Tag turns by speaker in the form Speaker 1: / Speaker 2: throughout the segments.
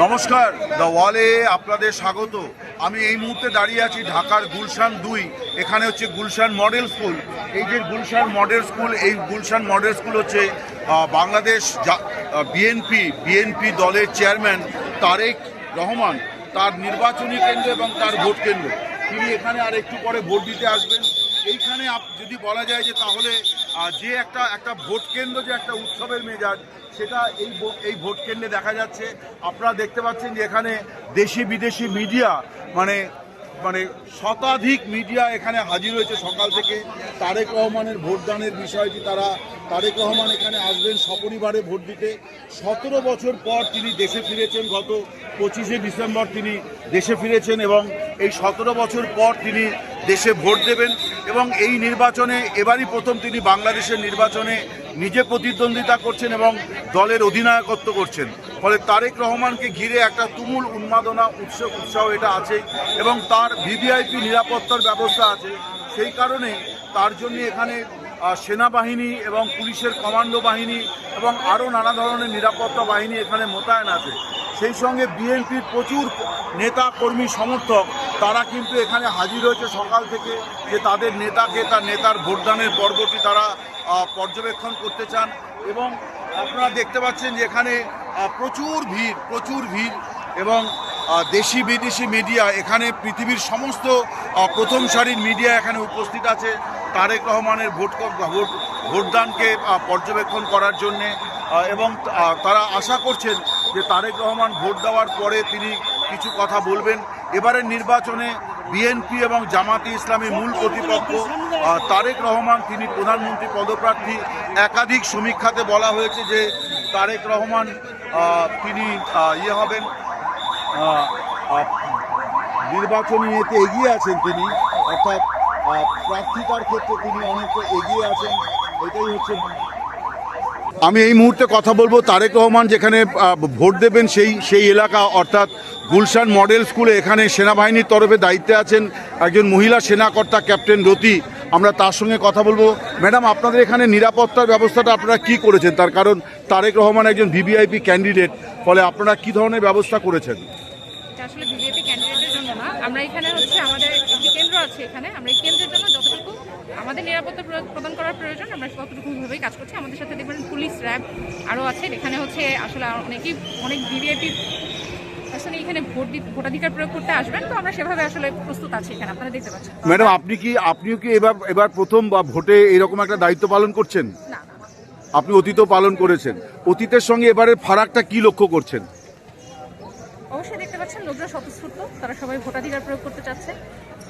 Speaker 1: নমস্কার দ্য ওয়ালে আপনাদের স্বাগত। আমি এই মুহূর্তে দাঁড়িয়ে আছি ঢাকার গুলশান দুই, এখানে হচ্ছে গুলশান মডেল স্কুল। এই যে গুলশান মডেল স্কুল, এই গুলশান মডেল স্কুল হচ্ছে বাংলাদেশ বিএনপি বিএনপি দলের চেয়ারম্যান তারেক রহমান। তার নির্বাচনী কেন্দ্র এবং তার ভোট কেন্দ্র। তিনি এখানে আর একটু পরে ভোট দিতে আসবেন। এইখানে যদি বলা যায় যে তাহলে যে একটা একটা ভোট কেন্দ্র যে একটা উৎসবের মেজাজ, সেটা এই এই ভোট কেন্দ্রে দেখা যাচ্ছে। আপনারা দেখতে পাচ্ছেন যে এখানে দেশি বিদেশি মিডিয়া মানে মানে শতাধিক মিডিয়া এখানে হাজির হয়েছে সকাল থেকে। তারেক রহমানের ভোটদানের বিষয়টি তারা, তারেক রহমান এখানে আসবেন সপরিবারে ভোট দিতে। সতেরো বছর পর তিনি দেশে ফিরেছেন, গত পঁচিশে ডিসেম্বর তিনি দেশে ফিরেছেন এবং এই সতেরো বছর পর তিনি দেশে ভোট দেবেন এবং এই নির্বাচনে এবারই প্রথম তিনি বাংলাদেশের নির্বাচনে নিজে প্রতিদ্বন্দ্বিতা করছেন এবং দলের অধিনায়কত্ব করছেন। ফলে তারেক রহমানকে ঘিরে একটা তুমুল উন্মাদনা উৎসব উৎসাহ এটা আছে এবং তার ভিভিআইপি নিরাপত্তার ব্যবস্থা আছে। সেই কারণে তার জন্য এখানে সেনাবাহিনী এবং পুলিশের কমান্ডো বাহিনী এবং আরও নানা ধরনের নিরাপত্তা বাহিনী এখানে মোতায়েন আছে। সেই সঙ্গে বিএনপির প্রচুর নেতা, কর্মী, সমর্থক, তারা কিন্তু এখানে হাজির হয়েছে সকাল থেকে যে তাদের নেতাকে, তার নেতার ভোটদানের পর্বটি তারা পর্যবেক্ষণ করতে চান এবং আপনারা দেখতে পাচ্ছেন যে এখানে প্রচুর ভিড় প্রচুর ভিড় এবং দেশি, বিদেশি মিডিয়া এখানে পৃথিবীর সমস্ত প্রথম সারির মিডিয়া এখানে উপস্থিত আছে। তারেক রহমানের ভোট ভোট ভোটদানকে পর্যবেক্ষণ করার জন্যে এবং তারা আশা করছেন যে তারেক রহমান ভোট দেওয়ার পরে তিনি কিছু কথা বলবেন। এবারের নির্বাচনে বিএনপি এবং জামাতি ইসলামী মূল প্রতিপক্ষ তারেক রহমান, তিনি প্রধানমন্ত্রী পদপ্রার্থী, একাধিক সমীক্ষাতে বলা হয়েছে যে তারেক রহমান তিনি ইয়ে হবেন নির্বাচনী ইয়েতে এগিয়ে আছেন তিনি, অর্থাৎ প্রার্থিতার ক্ষেত্রে তিনি অনেকটা এগিয়ে আছেন, এটাই হচ্ছে আমি এই মুহূর্তে কথা বলব তারেক রহমান যেখানে ভোট দেবেন সেই সেই এলাকা, অর্থাৎ গুলশান মডেল স্কুলে এখানে সেনাবাহিনীর তরফে দায়িত্বে আছেন একজন মহিলা সেনাকর্তা, ক্যাপ্টেন রতি। আমরা তার সঙ্গে কথা বলব। ম্যাডাম, আপনাদের এখানে নিরাপত্তার ব্যবস্থাটা আপনারা কি করেছেন? তার কারণ তারেক রহমান একজন ভিভিআইপি ক্যান্ডিডেট, ফলে আপনারা কি ধরনের ব্যবস্থা করেছেন?
Speaker 2: আসলে বিজেপি ক্যান্ডিডেটের জন্য না। আমরা এখানে হচ্ছে আমাদের একটি কেন্দ্র আছে এখানে। আমরা এই কেন্দ্রের জন্য যতটুকু আমাদের নিরাপত্তা প্র- প্রদান করার প্রয়োজন আমরা ততটুকু ভাবেই কাজ করছি। আমাদের সাথে দেখবেন পুলিশ র্যাব আরও আছে। এখানে হচ্ছে আসলে অনেকেই অনেক ভিভিআইপি আসলে এখানে ভোট ভোটাধিকার প্রয়োগ করতে আসবেন। তো আমরা সেভাবে আসলে প্রস্তুত আছি এখানে। আপনারা দেখতে পাচ্ছেন।
Speaker 1: ম্যাডাম আপনি কি আপনিও কি এবার এবার প্রথম বা ভোটে এরকম একটা দায়িত্ব পালন করছেন?
Speaker 2: না।
Speaker 1: আপনি অতীতও পালন করেছেন। অতীতের সঙ্গে এবারের ফারাকটা কি লক্ষ্য করছেন
Speaker 2: অবশ্যই দেখতে পাচ্ছেন লোকরা স্বতঃস্ফূর্ত তারা সবাই ভোটাধিকার প্রয়োগ করতে চাচ্ছে।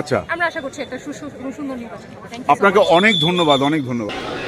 Speaker 1: আচ্ছা।
Speaker 2: আমরা আশা করছি একটা সুন্দর নির্বাচন
Speaker 1: অনেক
Speaker 3: Thank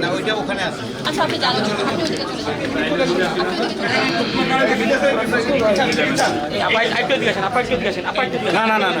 Speaker 3: না ওইটা ওখানে আছে।
Speaker 4: আচ্ছা আপনি জানেন আপনি ওদিকে চলে যান।
Speaker 3: না না না না।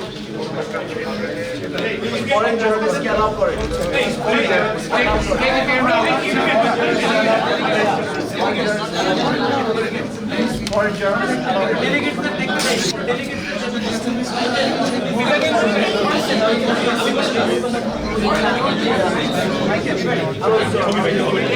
Speaker 1: শৈশব এবং আহ, এরপরে তিনি ভোট কেন্দ্রে ঢুকবেন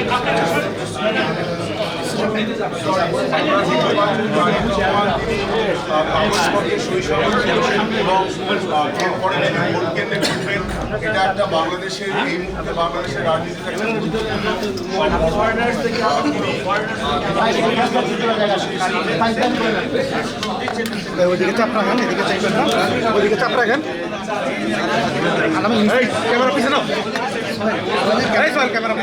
Speaker 1: এটা একটা বাংলাদেশের এই মুহূর্তে বাংলাদেশের রাজনীতিতে একটা
Speaker 5: ওইদিকে চাপ রাখেন এদিকে চাইবেন না ওইদিকে চাপ রাখেন ক্যামেরা পিছনে ক্যামেরা পিছনে ক্যামেরা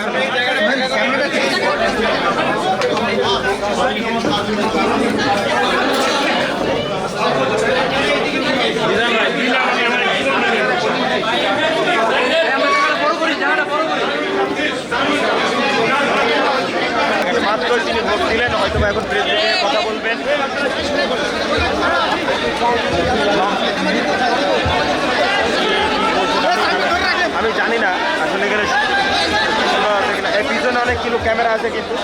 Speaker 6: মাত্র তিনি ভোট দিলেন হয়তো বা এখন প্রেসিডেন্ট নিয়ে কথা বলবেন আমি জানি না আসলে এখানে সুন্দর আছে কিনা এর পিছনে অনেক কিলো ক্যামেরা আছে কিন্তু।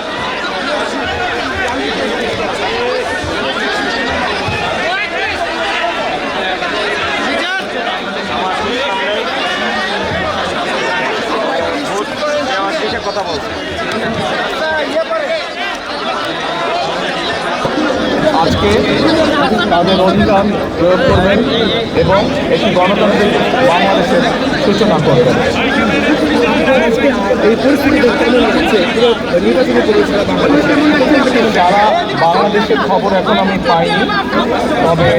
Speaker 6: কথা বলছে
Speaker 7: আজকে তাদের অধিকার প্রয়োগ করবেন এবং একটি গণতান্ত্রিক বাংলাদেশের সূচনা করবেন।
Speaker 5: এই পরিস্থিতিতে কেমন লাগছে?
Speaker 7: যারা বাংলাদেশের খবর এখন আমি পাইনি, তবে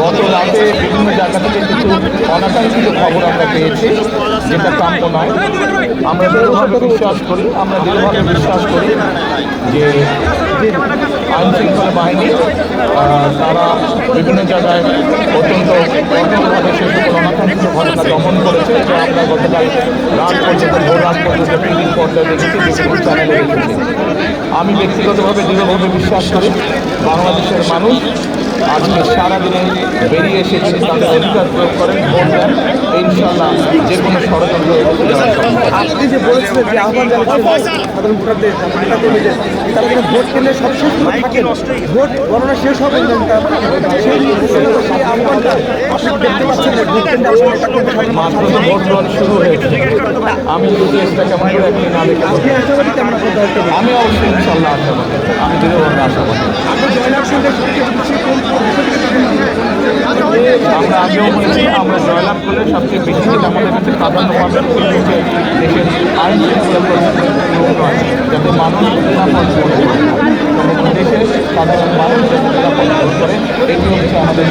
Speaker 7: গত রাতে বিভিন্ন জায়গা থেকে কিছু অনাকাঙ্ক্ষিত খবর আমরা পেয়েছি। যেটা কাম্য নয় আমরা দৃঢ়ভাবে বিশ্বাস করি, আমরা দৃঢ়ভাবে বিশ্বাস করি যে আইন শৃঙ্খলা বাহিনী তারা বিভিন্ন জায়গায় অত্যন্ত কঠোরভাবে সেই সকল অনাকাঙ্ক্ষিত ঘটনা দমন করেছে, যা আমরা গতকাল রাত পর্যন্ত, ভোর রাত পর্যন্ত বিল্ডিং পর্যায়ে দেখেছি সকল চ্যানেলে দেখেছি। আমি ব্যক্তিগতভাবে দৃঢ়ভাবে বিশ্বাস করি, বাংলাদেশের মানুষ আজকে সারাদিনে বেরিয়ে এসে তাদের অধিকার প্রয়োগ করেন ভোট দেন। ইনশাল্লাহ যে কোনো ষড়যন্ত্র
Speaker 5: আপনি যে বলেছিলেন যে আহ্বান জানাচ্ছেন সাধারণ ভোটারদের নেতা কর্মীদের তারা যেন ভোট কেন্দ্রে সবসময় থাকেন। ভোট গণনা শেষ হবে সেই সেই আহ্বানটা দেখতে পাচ্ছেন যে ভোট কেন্দ্রে আসলে নেতা কর্মী
Speaker 7: মাত্র ভোট গ্রহণ শুরু হয়েছে আমি যদি এটা কেমন করে একটি না দেখে
Speaker 5: আপনি আশাবাদী কেমন আপনার দায়িত্ব? নেবেন?
Speaker 7: আমি অবশ্যই ইনশাল্লাহ আশাবাদী। আমি দৃঢ়ভাবে আশাবাদী।
Speaker 5: আপনি জয়লাভ সঙ্গে সবচেয়ে বেশি কোন?
Speaker 7: আমরা আগেও বলেছি, আমরা জয়লাভ করলে সবচেয়ে বেশি যেটা আমাদের কাছে প্রাধান্য পাবেন। দেশের আইন শৃঙ্খলা যাতে মানুষ নিরাপদ দেশে সাধারণ মানুষদের নিরাপত্তা দান করে এটি হচ্ছে আমাদের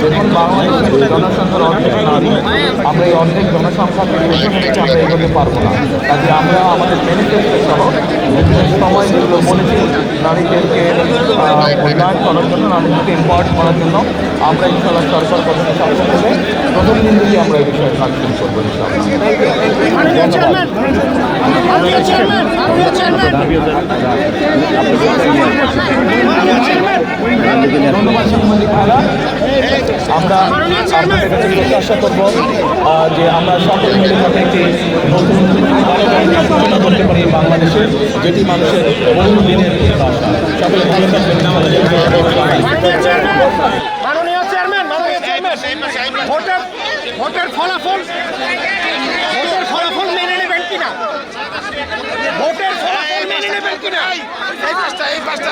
Speaker 7: যখন বাংলাদেশের জনসংখ্যার অর্ধেক নারী আমরা এই অর্ধেক জনসংখ্যাকে পেছনে আমরা এগোতে পারব না কাজে আমরা আমাদের ম্যানিফেস্টো সহ ইনশাল্লাহ সরকার প্রথম দিন থেকে আমরা এই বিষয়ে শুরু করব আমরা আপনাদের কাছে প্রত্যাশা করব যে আমরা সকলে মিলে যাতে একটি নতুন সূচনা করতে পারি বাংলাদেশের যেটি মানুষের বহু দিনের সকলে ভালো থাকবেন
Speaker 6: মাননীয় চেয়ারম্যান মাননীয় চেয়ারম্যান ভোটের ভোটের ফলাফল ভোটের ফলাফল মেনে নেবেন কিনা? ভোটের ফলাফল মেনে নেবেন কিনা? এই পাঁচটা এই পাঁচটা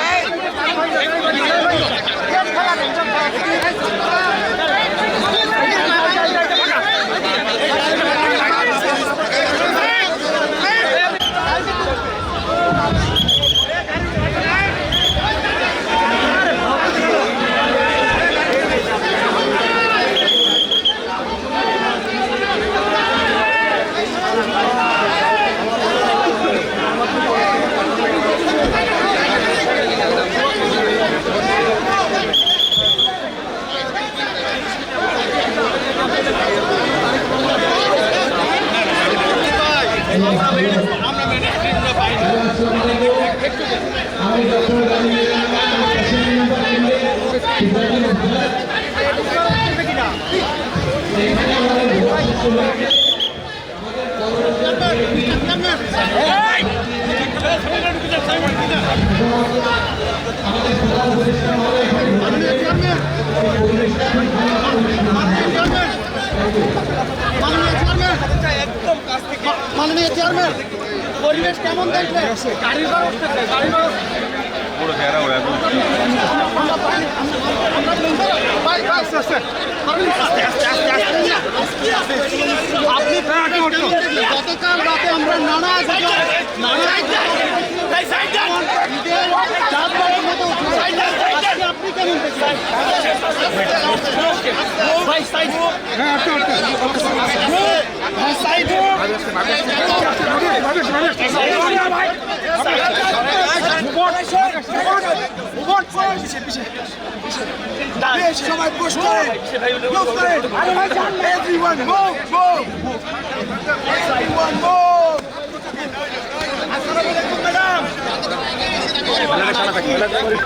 Speaker 6: মাননীয় চেয়ারম্যান পরিবেশ কেমন দেখলে? গাড়ির ব্যবস্থা গাড়ির ব্যবস্থা আস্তে, আস্তে, আস্তে। আপনি গতকাল রাতে আমরা নানা নানা ঈদের চাঁদবাতির মতো উঠেছে। আজকে আপনি কেমন সবাই পোস্ট করে Move করে Everyone move, move. Everyone move. আসসালামু আলাইকুম ম্যাডাম
Speaker 5: গাড়ি